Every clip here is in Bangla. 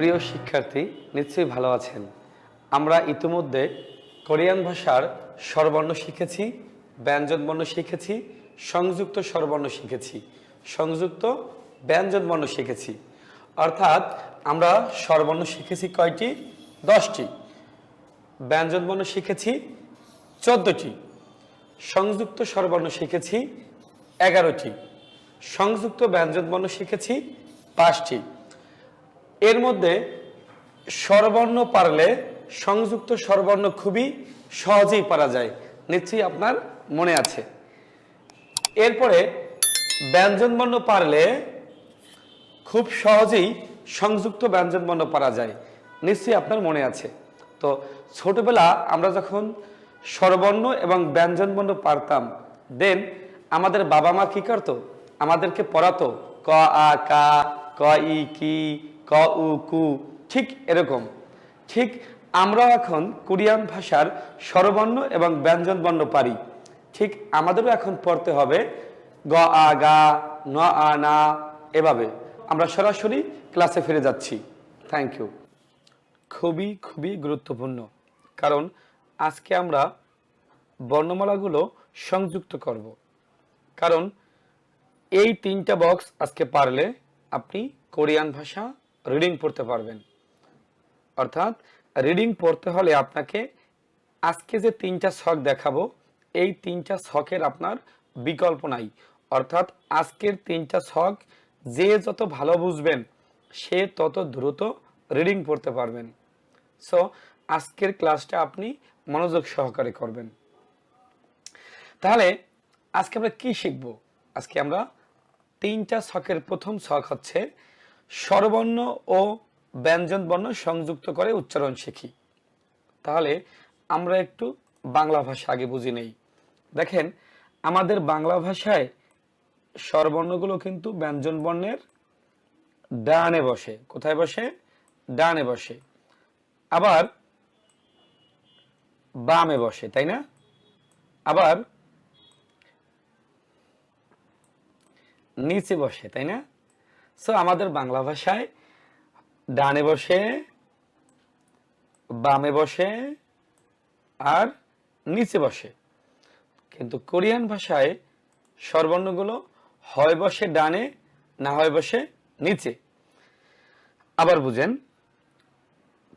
প্রিয় শিক্ষার্থী, নিশ্চয়ই ভালো আছেন। আমরা ইতিমধ্যে কোরিয়ান ভাষার স্বরবর্ণ শিখেছি, ব্যঞ্জনবর্ণ শিখেছি, সংযুক্ত স্বরবর্ণ শিখেছি, সংযুক্ত ব্যঞ্জনবর্ণ শিখেছি। অর্থাৎ আমরা স্বরবর্ণ শিখেছি কয়টি? দশটি। ব্যঞ্জনবর্ণ শিখেছি চোদ্দটি। সংযুক্ত স্বরবর্ণ শিখেছি এগারোটি। সংযুক্ত ব্যঞ্জনবর্ণ শিখেছি পাঁচটি। এর মধ্যে স্বরবর্ণ পারলে, সংযুক্ত স্বরবর্ণ খুবই সহজেই পারা যায়। নিশ্চয়ই আপনার মনে আছে। এরপরে ব্যঞ্জনবর্ণ পারলে খুব সহজেই সংযুক্ত ব্যঞ্জনবর্ণ পারা যায়। নিশ্চয়ই আপনার মনে আছে। তো ছোটবেলা আমরা যখন স্বরবর্ণ এবং ব্যঞ্জনবর্ণ পারতাম, দেন আমাদের বাবা মা কি করতো? আমাদেরকে পড়াতো, ক, আ, কা, ক, ই, কি ক, উ, কু, ঠিক এরকম। ঠিক আমরাও এখন কোরিয়ান ভাষার স্বরবর্ণ এবং ব্যঞ্জনবর্ণ পারি। ঠিক আমাদেরও এখন পড়তে হবে গ, আ, গা, ন, আ, না, এভাবে। আমরা সরাসরি ক্লাসে ফিরে যাচ্ছি। থ্যাংক ইউ খুবই খুবই গুরুত্বপূর্ণ। কারণ আজকে আমরা বর্ণমালাগুলো সংযুক্ত করব। কারণ এই তিনটা বক্স আজকে পারলে আপনি কোরিয়ান ভাষা রিডিং পড়তে পারবেন। অর্থাৎ রিডিং পড়তে হলে আপনাকে আজকে যে তিনটা ছক দেখাবো, এই তিনটা ছকের আপনার বিকল্প নাই। অর্থাৎ আজকের তিনটা ছক যে যত ভালো বুঝবেন, সে তত দ্রুত রিডিং পড়তে পারবেন। সো আজকের ক্লাসটা আপনি মনোযোগ সহকারে করবেন। তাহলে আজকে আমরা কি শিখব? আজকে আমরা তিনটা ছকের প্রথম ছক হচ্ছে স্বরবর্ণ ও ব্যঞ্জন বর্ণ সংযুক্ত করে উচ্চারণ শিখি। তাহলে আমরা একটু বাংলা ভাষা আগে বুঝি নেই। দেখেন, আমাদের বাংলা ভাষায় স্বরবর্ণগুলো কিন্তু ব্যঞ্জন বর্ণের ডানে বসে। কোথায় বসে? ডানে বসে। আবার বামে বসে, তাই না? আবার নিচে বসে, তাই না? সো আমাদের বাংলা ভাষায় ডানে বসে, বামে বসে, আর নিচে বসে। কিন্তু কোরিয়ান ভাষায় স্বরবর্ণগুলো হয় বসে ডানে, না হয় বসে নিচে। আবার বুঝেন,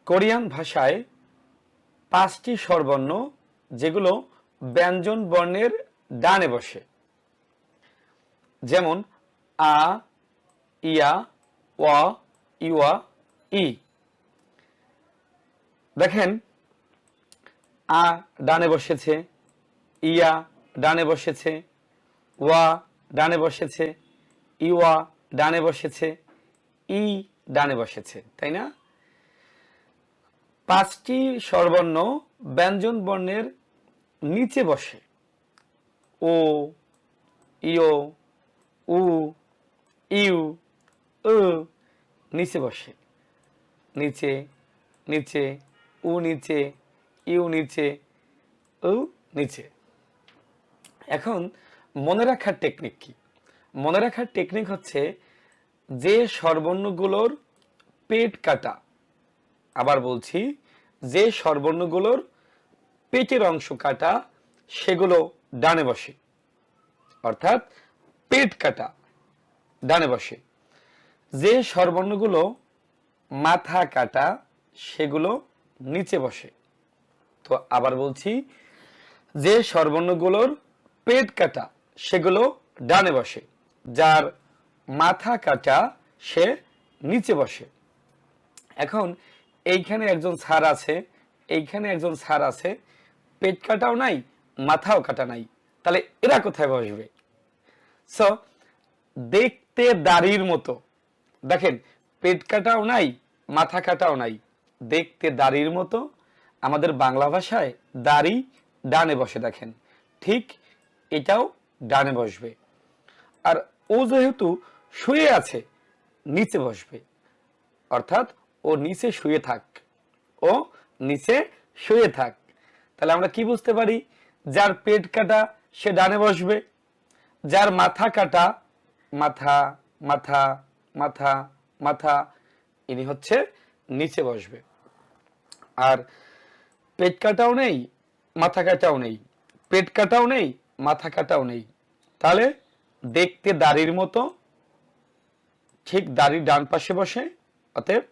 কোরিয়ান ভাষায় পাঁচটি স্বরবর্ণ যেগুলো ব্যঞ্জন বর্ণের ডানে বসে। যেমন আ ইয়া, ওয়া ইওয়া ই। দেখেন, আ ডানে বসেছে, ইয়া ডানে বসেছে, ওয়া ডানে বসেছে ইওয়া ডানে বসেছে, ই ডানে বসেছে, তাই না? পাঁচটি স্বরবর্ণ ব্যঞ্জন বর্ণের নিচে বসে। ও ইও উ, ইউ উ নিচে বসে। নিচে নিচে, উ নিচে, ইউ নিচে উ নিচে। এখন মনে রাখার টেকনিক কি? মনে রাখার টেকনিক হচ্ছে যে স্বরবর্ণগুলোর পেট কাটা, আবার বলছি যে স্বরবর্ণগুলোর পেটের অংশ কাটা, সেগুলো ডানে বসে। অর্থাৎ পেট কাটা, ডানে বসে। যে স্বরবর্ণগুলো মাথা কাটা, সেগুলো নিচে বসে। তো আবার বলছি, যে স্বরবর্ণগুলোর পেট কাটা, সেগুলো ডানে বসে। যার মাথা কাটা, সে নিচে বসে। এখন এইখানে একজন স্যার আছে, এইখানে একজন স্যার আছে, পেট কাটাও নাই, মাথাও কাটা নাই। তাহলে এরা কোথায় বসবে? সো দেখতে দাড়ির মতো। দেখেন, পেট কাটাও নাই, মাথা কাটাও নাই। দেখতে দাড়ির মতো, আমাদের বাংলা ভাষায় দাড়ি ডানে বসে দেখেন। ঠিক এটাও ডানে বসবে। আর ও যেহেতু শুয়ে আছে, নিচে বসবে। অর্থাৎ ও নিচে শুয়ে থাক। ও নিচে শুয়ে থাক। তাহলে আমরা কি বুঝতে পারি? যার পেট কাটা, সে ডানে বসবে। যার মাথা কাটা, মাথা মাথা মাথা মাথা, ইনি হচ্ছে নিচে বসবে। আর পেট কাটাও নেই, মাথা কাটাও নেই। পেট কাটাও নেই, মাথা কাটাও নেই। তাহলে দেখতে দাড়ির মতো, ঠিক দাড়ির ডান পাশে বসে, অতএব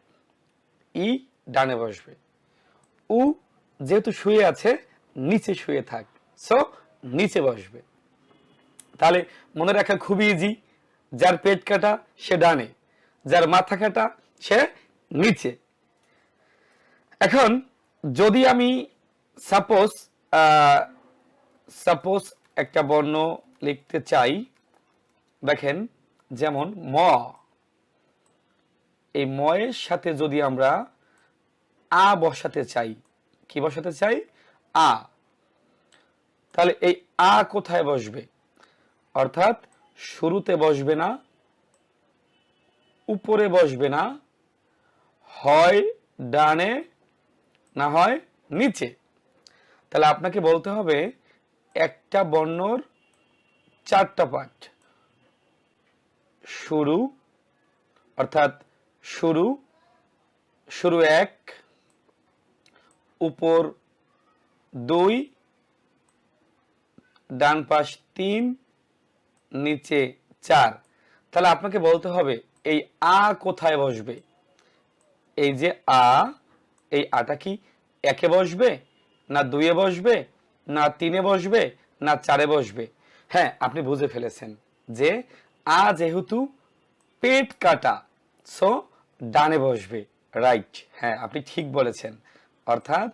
ই ডানে বসবে। উ যেহেতু শুয়ে আছে, নিচে শুয়ে থাক। সো, নিচে বসবে। তাহলে মনে রাখা খুবই ইজি যার পেট কাটা, সে ডানে। যার মাথা কাটা, সে নিচে। এখন যদি আমি সাপোজ সাপোজ একটা বর্ণ লিখতে চাই, দেখেন, যেমন ম। এই ময়ের সাথে যদি আমরা আ বসাতে চাই, কি বসাতে চাই? আ। তাহলে এই আ কোথায় বসবে? অর্থাৎ শুরুতে বসবে না, উপরে বসবে না, হয় ডানে না হয় নিচে। তাহলে আপনাকে বলতে হবে, একটা বর্ণর চারটা পার্ট শুরু, অর্থাৎ শুরু শুরু এক, উপর দুই, ডান পাশ তিন নিচে চার। তাহলে আপনাকে বলতে হবে, এই আ কোথায় বসবে? এই যে আ, এই আটা কি একে বসবে, না দুইয়ে বসবে, না তিনে বসবে, না চারে বসবে? হ্যাঁ আপনি বুঝে ফেলেছেন যে আ যেহেতু পেট কাটা, সো ডানে বসবে, রাইট। হ্যাঁ আপনি ঠিক বলেছেন। অর্থাৎ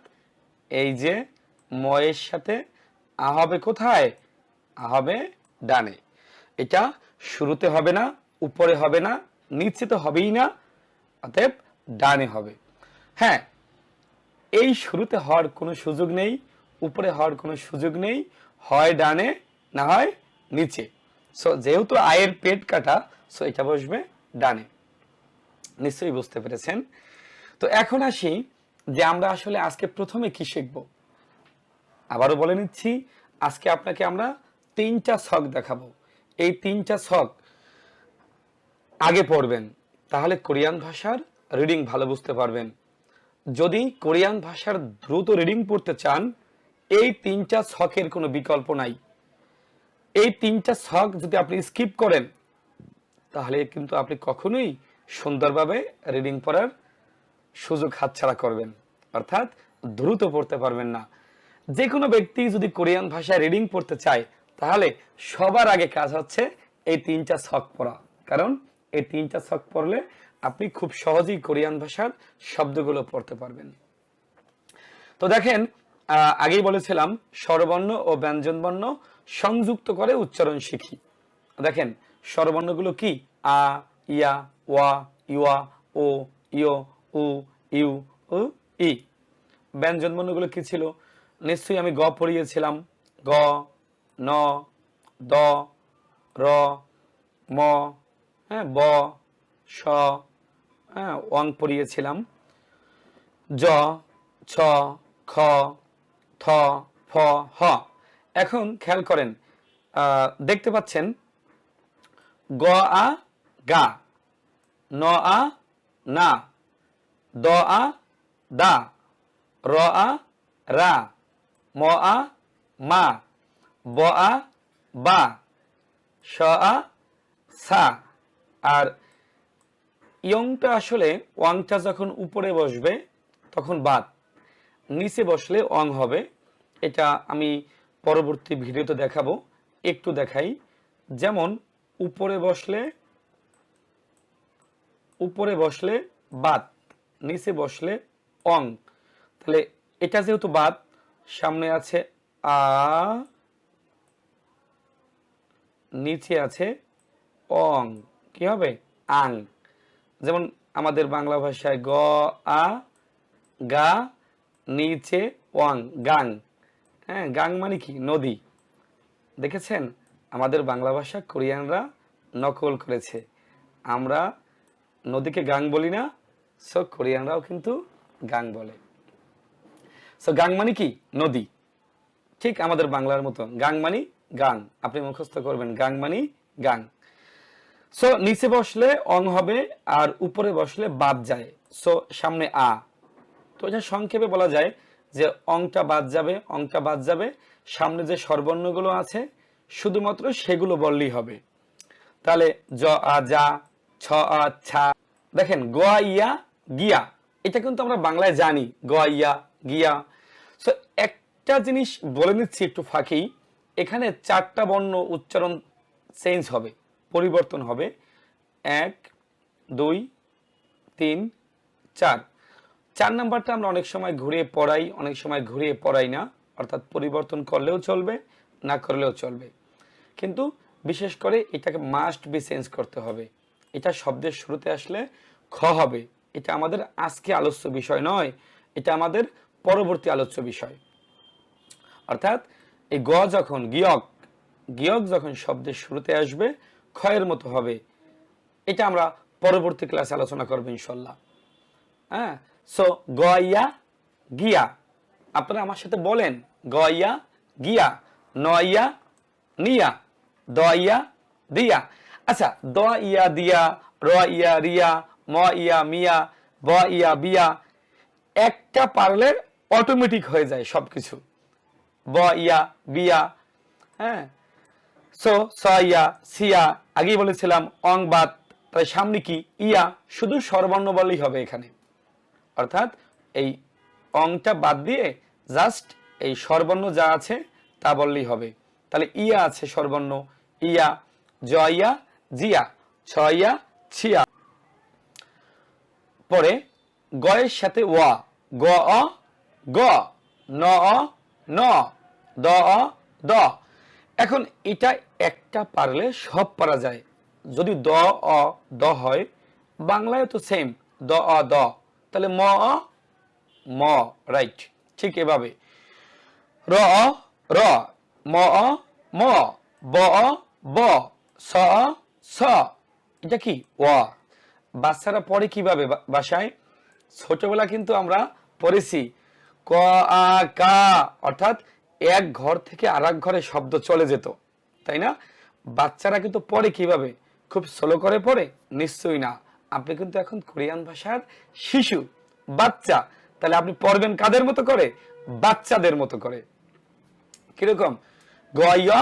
এই যে ময়ের সাথে আ হবে কোথায়? আ হবে ডানে। এটা শুরুতে হবে না, উপরে হবে না, নিচে তো হবেই না, অতএব ডানে হবে। হ্যাঁ এই শুরুতে হওয়ার কোনো সুযোগ নেই, উপরে হওয়ার কোনো সুযোগ নেই, হয় ডানে, না হয় নিচে। সো যেহেতু আয়ের পেট কাটা সো এটা বসবে ডানে। নিশ্চয়ই বুঝতে পেরেছেন? তো এখন আসি যে আমরা আসলে আজকে প্রথমে কি শিখব। আবারও বলে নিচ্ছি, আজকে আপনাকে আমরা তিনটা ছক দেখাবো। এই তিনটা ছক আগে পড়বেন, তাহলে কোরিয়ান ভাষার রিডিং ভালো বুঝতে পারবেন। যদি কোরিয়ান ভাষার দ্রুত রিডিং পড়তে চান, এই তিনটা ছকের কোনো বিকল্প নাই। এই তিনটা ছক যদি আপনি স্কিপ করেন, তাহলে কিন্তু আপনি কখনোই সুন্দরভাবে রিডিং পড়ার সুযোগ হাতছাড়া করবেন, অর্থাৎ দ্রুত পড়তে পারবেন না। যে কোনো ব্যক্তি যদি কোরিয়ান ভাষায় রিডিং পড়তে চায় তাহলে সবার আগে কাজ হচ্ছে এই তিনটা ছক পড়া। কারণ এই তিনটা ছক পড়লে আপনি খুব সহজেই কোরিয়ান ভাষার শব্দগুলো পড়তে পারবেন। তো দেখেন আগেই বলেছিলাম, স্বরবর্ণ ও ব্যঞ্জনবর্ণ সংযুক্ত করে উচ্চারণ শিখি। দেখেন, স্বরবর্ণগুলো কি? আ, ইয়া, ওয়া ইয়া ও, ইয়, উ, ইউ, উ, ই। ব্যঞ্জন বর্ণগুলো কি ছিল? নিশ্চয়ই আমি গ পড়িয়েছিলাম। গ ন, দ, র, ম হ্যাঁ ব, স হ্যাঁ ওয়াং পড়িয়েছিলাম। জ, ছ, খ, থ, ফ, হ। এখন খেয়াল করেন দেখতে পাচ্ছেন, গ, আ, গা, ন, আ, না, দ, আ, দা, র, আ, রা, ম, আ, মা। ব আ বা স আ সা। আর ইয়ংটা আসলে ওয়াংটা যখন উপরে বসবে, তখন বাদ। নিচে বসলে অং হবে। এটা আমি পরবর্তী ভিডিওতে দেখাবো। একটু দেখাই। যেমন উপরে বসলে উপরে বসলে বাত নিচে বসলে অং তাহলে এটা যেহেতু বাত সামনে আছে আ নিচে আছে অং। কি হবে? আং। যেমন আমাদের বাংলা ভাষায় গ, আ, গা, নিচে ওয়াং, গাং। হ্যাঁ গাং মানে কি? নদী। দেখেছেন? আমাদের বাংলা ভাষা কোরিয়ানরা নকল করেছে। আমরা নদীকে গাং বলি না, সো কোরিয়ানরাও কিন্তু গাং বলে। সো গাং মানে কি? নদী। ঠিক আমাদের বাংলার মতো গাং মানে গাং। আপনি মুখস্থ করবেন গাং মানে গাং। সো নিচে বসলে অং হবে আর উপরে বসলে বাদ যায়। সো সামনে আ। তো এটা সংক্ষেপে বলা যায় যে অংটা বাদ যাবে, অংটা বাদ যাবে। সামনে যে স্বরবর্ণগুলো আছে, শুধুমাত্র সেগুলো বললেই হবে। তাহলে জ, আ, যা, ছ, আ, ছা। দেখেন গোয়া ইয়া, গিয়া। এটা কিন্তু আমরা বাংলায় জানি। গোয়া ইয়া, গিয়া। সো একটা জিনিস বলে নিচ্ছি একটু ফাঁকি এখানে চারটা বর্ণ উচ্চারণ চেঞ্জ হবে, পরিবর্তন হবে। এক, দুই, তিন, চার। চার নাম্বারটা আমরা অনেক সময় ঘুরিয়ে পড়াই, অনেক সময় ঘুরিয়ে পড়াই না। অর্থাৎ পরিবর্তন করলেও চলবে, না করলেও চলবে। কিন্তু বিশেষ করে এটাকে মাস্ট বি চেঞ্জ করতে হবে। এটা শব্দের শুরুতে আসলে খ হবে। এটা আমাদের আজকে আলোচ্য বিষয় নয়, এটা আমাদের পরবর্তী আলোচ্য বিষয়। অর্থাৎ এই গ যখন গিয়ক গিয়ক যখন শব্দের শুরুতে আসবে, ক্ষয়ের মতো হবে। এটা আমরা পরবর্তী ক্লাসে আলোচনা করব ইনশাল্লাহ। হ্যাঁ? সো গয়া, গিয়া। আপনারা আমার সাথে বলেন, গয়া, গিয়া, নয়া, নিয়া, দয়া, দিয়া। আচ্ছা দ ইয়া দিয়া র ইয়া রিয়া ম ইয়া মিয়া ব ইয়া বিয়া, একটা পারলে অটোমেটিক হয়ে যায় সবকিছু। ব ইয়া বিয়া হ্যাঁ? সো স সিয়া আগেই বলেছিলাম অং বাদ তাই সামনে কি? ইয়া শুধু স্বরবর্ণ বললেই হবে এখানে। অর্থাৎ এই অংটা বাদ দিয়ে জাস্ট এই স্বরবর্ণ যা আছে, তা বললেই হবে। তাহলে ইয়া আছে স্বরবর্ণ। ইয়া জয়া জিয়া ছয়া ছিয়া পরে গয়ের সাথে ওয়া গ অ গ ন অ ন। দ, অ, দ। এখন এটা একটা পারলে সব পারা যায়। যদি দ, অ, দ হয় বাংলায় তো সেম দ, অ, দ। তাহলে ম, অ, ম রাইট ঠিক এভাবে। র, অ, র, ম, অ, ম, ব, অ, ব, স, অ, স। এটা কি? ওয়া বাচ্চারা পড়ে কীভাবে বাসায়? ছোটবেলা কিন্তু আমরা পড়েছি। ক, আ, কা, অর্থাৎ এক ঘর থেকে আর ঘরে শব্দ চলে যেত, তাই না? বাচ্চারা কিন্তু পড়ে কীভাবে? খুব স্লো করে পড়ে? নিশ্চয়ই না। আপনি কিন্তু এখন কোরিয়ান ভাষার শিশু, বাচ্চা। তাহলে আপনি পড়বেন কাদের মতো করে? বাচ্চাদের মতো করে। কীরকম? গয়া,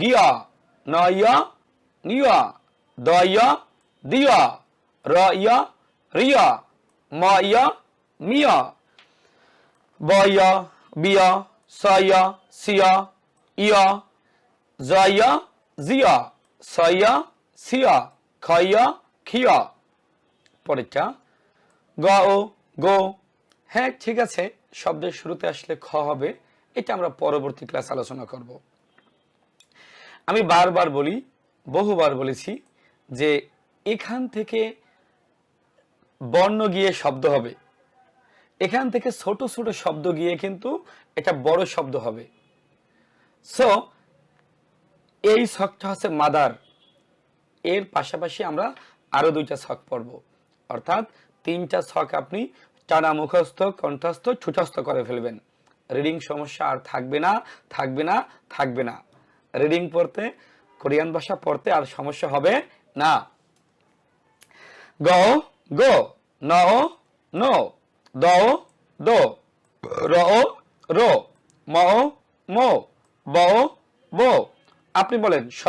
গিয়া, নয়া, নিয়া, দয়া, দিয়া, রয়া, রিয়া মিয়া, বয়া, বিয়া সয়া সিয়া ইয়া জয়া জিয়া সয়া সিয়া খয়া খিয়া পরেরটা। গ ও গো। হ্যাঁ ঠিক আছে। শব্দের শুরুতে আসলে খ হবে। এটা আমরা পরবর্তী ক্লাস আলোচনা করব। আমি বারবার বলি, বহুবার বলেছি যে এখান থেকে বর্ণ গিয়ে শব্দ হবে। এখান থেকে ছোট ছোট শব্দ গিয়ে কিন্তু এটা বড় শব্দ হবে। সো এই ছকটা হচ্ছে মাদার। এর পাশাপাশি আমরা আরও দুইটা ছক পড়ব। অর্থাৎ তিনটা ছক আপনি টানা মুখস্থ, কণ্ঠস্থ, ছুটস্থ করে ফেলবেন। রিডিং সমস্যা আর থাকবে না থাকবে না থাকবে না। রিডিং পড়তে, কোরিয়ান ভাষা পড়তে আর সমস্যা হবে না। গ গো ন নো দ দো র রো ম মো ব বো আপনি বলেন, স,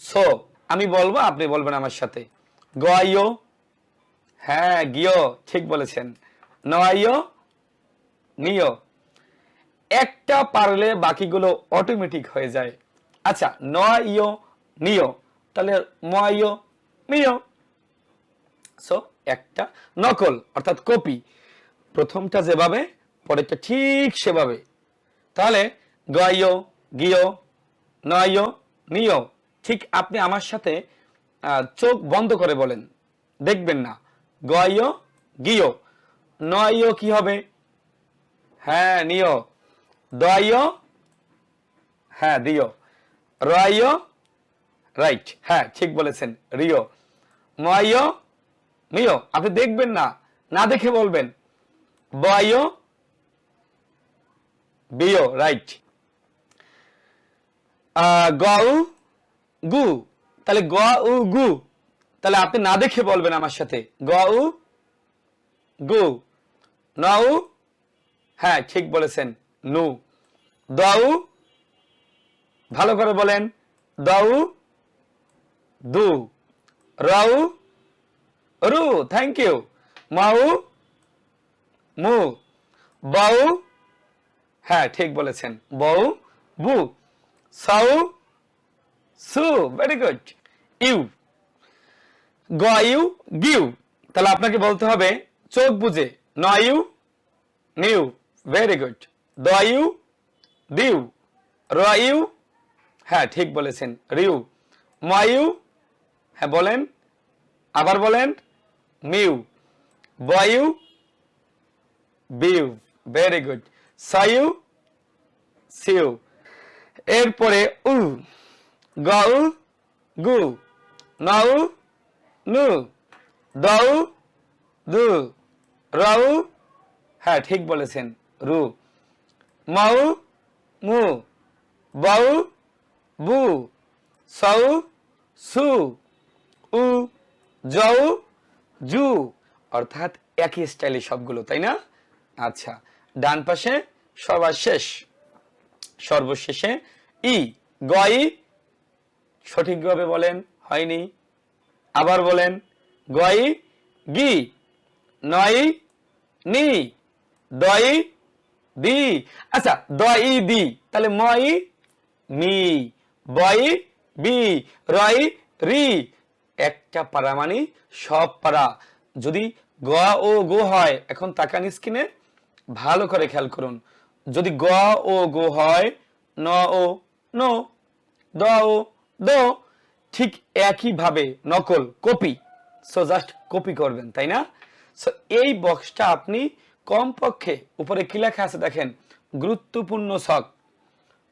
সো। আমি বলব, আপনি বলবেন আমার সাথে। গয়ো হ্যাঁ গিও ঠিক বলেছেন। নয়ও নিও একটা পারলে বাকিগুলো অটোমেটিক হয়ে যায়। আচ্ছা নয়ও নিও তাহলে মিও সো একটা নকল, অর্থাৎ কপি। প্রথমটা যেভাবে, পরেরটা ঠিক সেভাবে। তাহলে গয়ো গিও নয়ও নিও ঠিক আপনি আমার সাথে চোখ বন্ধ করে বলেন। দেখবেন না। গয়ো গিও নয়ও কি হবে? হ্যাঁ নিও দয়ও হ্যাঁ দিও রয়ও রাইট হ্যাঁ ঠিক বলেছেন রিও ময়ও মিও আপনি দেখবেন না না দেখে বলবেন। বয়ও বিও রাইট। গউ গু, তাহলে গ উ, গু, তাহলে আপনি না দেখে বলবেন আমার সাথে। গ উ গু ন হ্যাঁ ঠিক বলেছেন, নু। দ উ ভালো করে বলেন দ উ দু র উ রু থ্যাংক ইউ মাউ মু বাউ হ্যাঁ ঠিক বলেছেন। বউ বু সাউ সু ভেরি গুড ইউ গ ইউ গিউ তাহলে আপনাকে বলতে হবে, চোখ বুঝে ন ইউ নিউ ভেরি গুড দ ইউ দিউ র ইউ হ্যাঁ ঠিক বলেছেন। রিউ ম ইউ হ্যাঁ বলেন। আবার বলেন। মিউ। বয়ু, বিউ। ভেরি গুড সাইউ সিউ। এরপরে উ। গউ, গু। নউ, নু। দউ, দু। রউ। হ্যাঁ ঠিক বলেছেন, রু। মউ, মু। বউ, বু। সউ, সু। উ জউ জু, অর্থাৎ একই স্টাইলে সবগুলো, তাই না? আচ্ছা ডান পাশে সবার শেষ, সর্বশেষে ই, গই, সঠিকভাবে বলেন, হয়নি। আবার বলেন, গই, গি নয় নি, দই, দি। আচ্ছা দই, দি, তাহলে মই, মি, বই, বি, রই, রি। একটা পাড়া মানে সব পাড়া। যদি গ ও গো হয়, এখন তাকান স্কিনে ভালো করে খেয়াল করুন। যদি গ ও গো হয়, ন ও, নো, দ ও, দ, ঠিক একইভাবে নকল, কপি। সো জাস্ট কপি করবেন, তাই না? সো এই বক্সটা আপনি কমপক্ষে, উপরে কি লেখা আছে দেখেন? গুরুত্বপূর্ণ শখ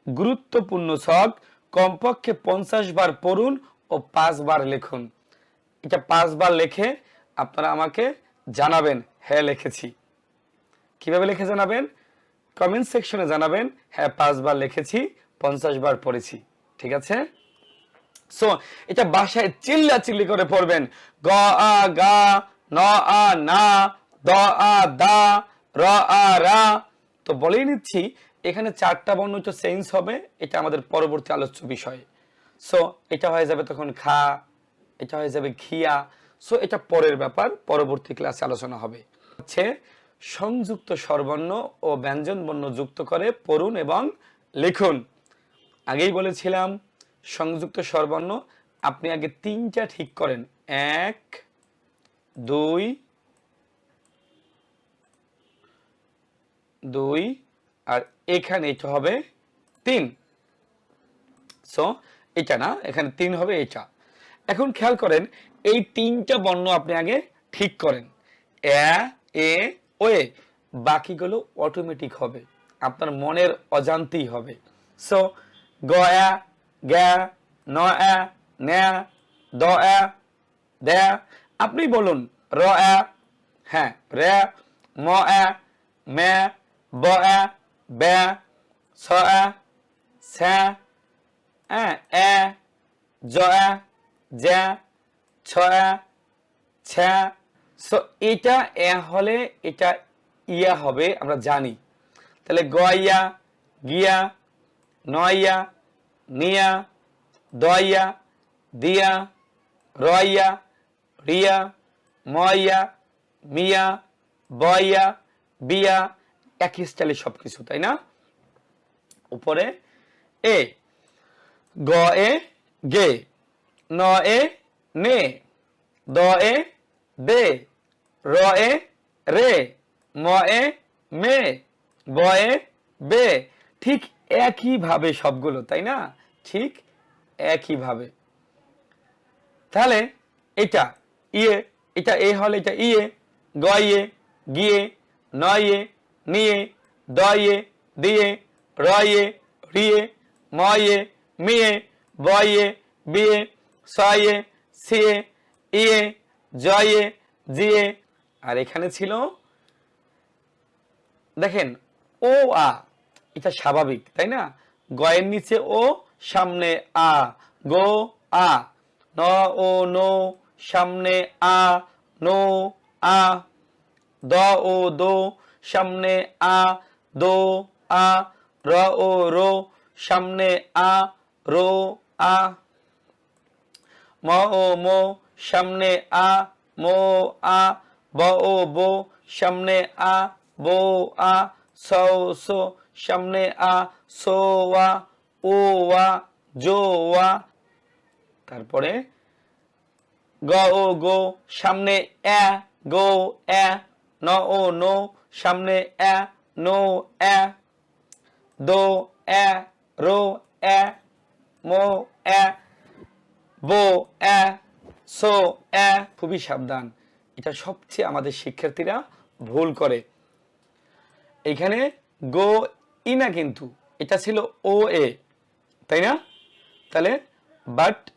গুরুত্বপূর্ণ শখ কমপক্ষে পঞ্চাশ বার পড়ুন ও পাঁচবার লিখুন। এটা পাঁচবার লিখে আপনারা আমাকে জানাবেন হ্যাঁ লিখেছি। কীভাবে লিখে জানাবেন? কমেন্ট সেকশনে জানাবেন হ্যাঁ পাঁচবার লিখেছি পঞ্চাশ বার পড়েছি, ঠিক আছে? সো এটা বাসায় চিল্লা চিল্লি করে পড়বেন। গ, আ, গা, ন, আ, না, দ, আ, দা, র, আ, রা। তো বলেই নিচ্ছি, এখানে চারটা বর্ণ একটু চেঞ্জ হবে, এটা আমাদের পরবর্তী আলোচ্য বিষয়। সো এটা হয়ে যাবে তখন খা এটা হয়ে যাবে খিয়া সো এটা পরের ব্যাপার, পরবর্তী ক্লাসে আলোচনা হবে। হচ্ছে সংযুক্ত স্বরবর্ণ ও ব্যঞ্জন বর্ণ যুক্ত করে পড়ুন এবং লিখুন। আগেই বলেছিলাম, সংযুক্ত স্বরবর্ণ, আপনি আগে তিনটা ঠিক করেন। এক, দুই দুই, আর এখানে এটা হবে তিন। সো এটা না, এখানে তিন হবে এটা। এখন খেয়াল করেন, এই তিনটা বর্ণ আপনি আগে ঠিক করেন। এ এ ওয়ে বাকিগুলো অটোমেটিক হবে। আপনার মনের অজান্তেই হবে। সো গয়া গ্যা এ ন্যা দ, এ, দে। আপনি বলুন, র, এ হ্যাঁ রে, ম, এ, মে, ব, এ, বে, স, এ স্যা এ এ, জ জ্যা ছ এ ছ্যা সো এটা এ হলে এটা ইয়া হবে, আমরা জানি। তাহলে গয়া গিয়া নয়া নিয়া দয়া দিয়া রয়া রিয়া ময়া মিয়া বয়া বিয়া একই স্টাইলে সব কিছু তাই না? উপরে এ, গ এ, গে। ন এ নে দ এ দে র এ রে ম এ মে ব এ বে। ঠিক একইভাবে সবগুলো, তাই না? ঠিক একইভাবে তাহলে এটা ইয়ে এটা এ হলে এটা ইয়ে গয়ে, গিয়ে, নয়ে, নিয়ে, দয়ে, দিয়ে, রয়ে, রিয়ে, ময়ে, মিয়ে, বয়ে, বিয়ে সয়ে সিয়ে ইয়ে জয়ে, জিয়ে। আর এখানে ছিল, দেখেন, ও, আ। এটা স্বাভাবিক, তাই না? গয়ের নিচে ও, সামনে আ। গো, আ। ন, ও, নো, সামনে আ। নো, আ। দ, ও, দো। সামনে আ। দো, আ। র, ও, রো। সামনে আ। রো, আ। ম ও মো, সামনে, আ, মো, আ, ব, ও, বো, সামনে, আ, বো, আ, স, ও, সো, সামনে, আ, সো আ ও আ জো আ তারপরে গ, ও, গো, সামনে, এ, গো, এ, ন, ও, নো, সামনে, এ, নো, এ, দো, এ, রো, এ, মো, এ বো, এ, সো, এ, খুবই সাবধান। এটা সবচেয়ে আমাদের শিক্ষার্থীরা ভুল করে। এখানে গো, ই না কিন্তু, এটা ছিল ও, এ। তাই না? তাহলে বাট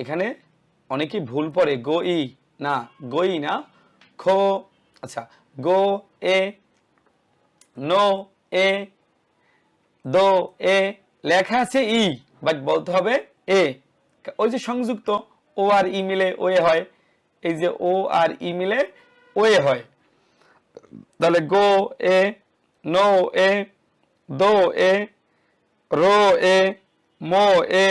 এখানে অনেকেই ভুল পড়ে গো, ই, না, গো, ই না, খো আচ্ছা গো, এ, নো, এ, দো, এ, লেখা আছে ই বাট বলতে হবে এ। ওই যে সংযুক্ত ও আর ই মিলে ওয়ে হয়, এই যে ও আর ই মিলে ওয়ে হয়। তাহলে গো এ নো এ দো এ রো এ মো এ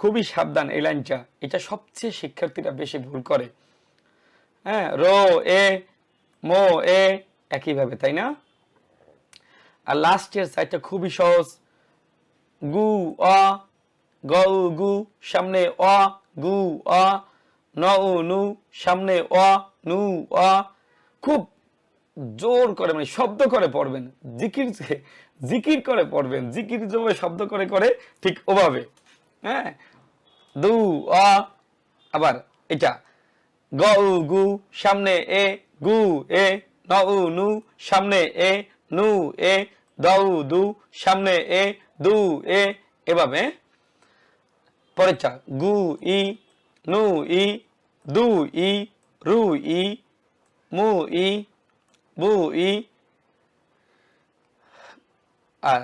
খুবই সাবধান এই লাইনটা। এটা সবচেয়ে শিক্ষার্থীরা বেশি ভুল করে। হ্যাঁ রো এ মো এ একইভাবে, তাই না? আর লাস্টের সাইডটা খুবই সহজ। গু অ গ গু, সামনে অ, গু অ ন উ নু, সামনে অ, নু অ। খুব জোর করে মানে শব্দ করে পড়বেন, জিকির জিকির করে পড়বেন, জিকির যেভাবে শব্দ করে করে ঠিক ওভাবে হ্যাঁ? দু, অ, আবার এটা গ গু, সামনে এ, গু এ ন উ নু, সামনে এ, নু এ দু, সামনে এ, দু এ, এভাবে পরেরটা গু, ই, নু, ই, দু, ই, রু, ই, মু, ই, বু, ই। আর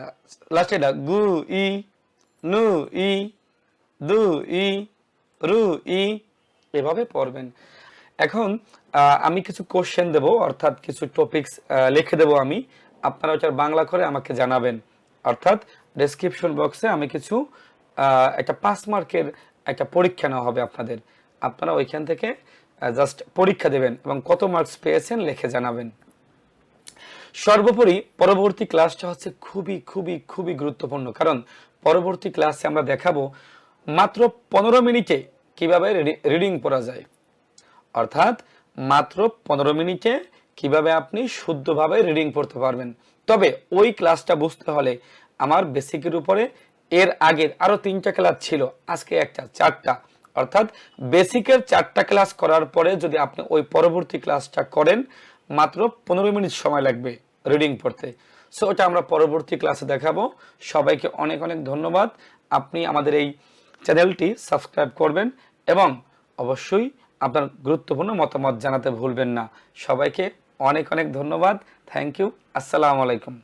লাস্টে এটা গু, ই, নু, ই, দু, ই, রু, ই, এভাবে পড়বেন। এখন আমি কিছু কোশ্চেন দেব, অর্থাৎ কিছু টপিকস লিখে দেব আমি। আপনারা ওটার বাংলা করে আমাকে জানাবেন। অর্থাৎ ডেসক্রিপশন বক্সে আমি কিছু একটা পাস মার্কের একটা পরীক্ষা নেওয়া হবে আপনাদের। আপনারা ওইখান থেকে জাস্ট পরীক্ষা দেবেন এবং কত মার্কস পেয়েছেন লিখে জানাবেন। সর্বোপরি পরবর্তী ক্লাসটা হচ্ছে খুবই খুবই খুবই গুরুত্বপূর্ণ। কারণ পরবর্তী ক্লাসে আমরা দেখাবো মাত্র পনেরো মিনিটে কীভাবে রিডিং পড়া যায়। অর্থাৎ মাত্র পনেরো মিনিটে কীভাবে আপনি শুদ্ধভাবে রিডিং পড়তে পারবেন। তবে ওই ক্লাসটা বুঝতে হলে আমার বেসিকের উপরে এর আগের আরও তিনটা ক্লাস ছিল, আজকে একটা, চারটা। অর্থাৎ বেসিকের চারটা ক্লাস করার পরে যদি আপনি ওই পরবর্তী ক্লাসটা করেন, মাত্র পনেরো মিনিট সময় লাগবে রিডিং পড়তে। সো ওটা আমরা পরবর্তী ক্লাসে দেখাবো। সবাইকে অনেক অনেক ধন্যবাদ। আপনি আমাদের এই চ্যানেলটি সাবস্ক্রাইব করবেন এবং অবশ্যই আপনার গুরুত্বপূর্ণ মতামত জানাতে ভুলবেন না। সবাইকে অনেক অনেক ধন্যবাদ। থ্যাংক ইউ আসসালামু আলাইকুম।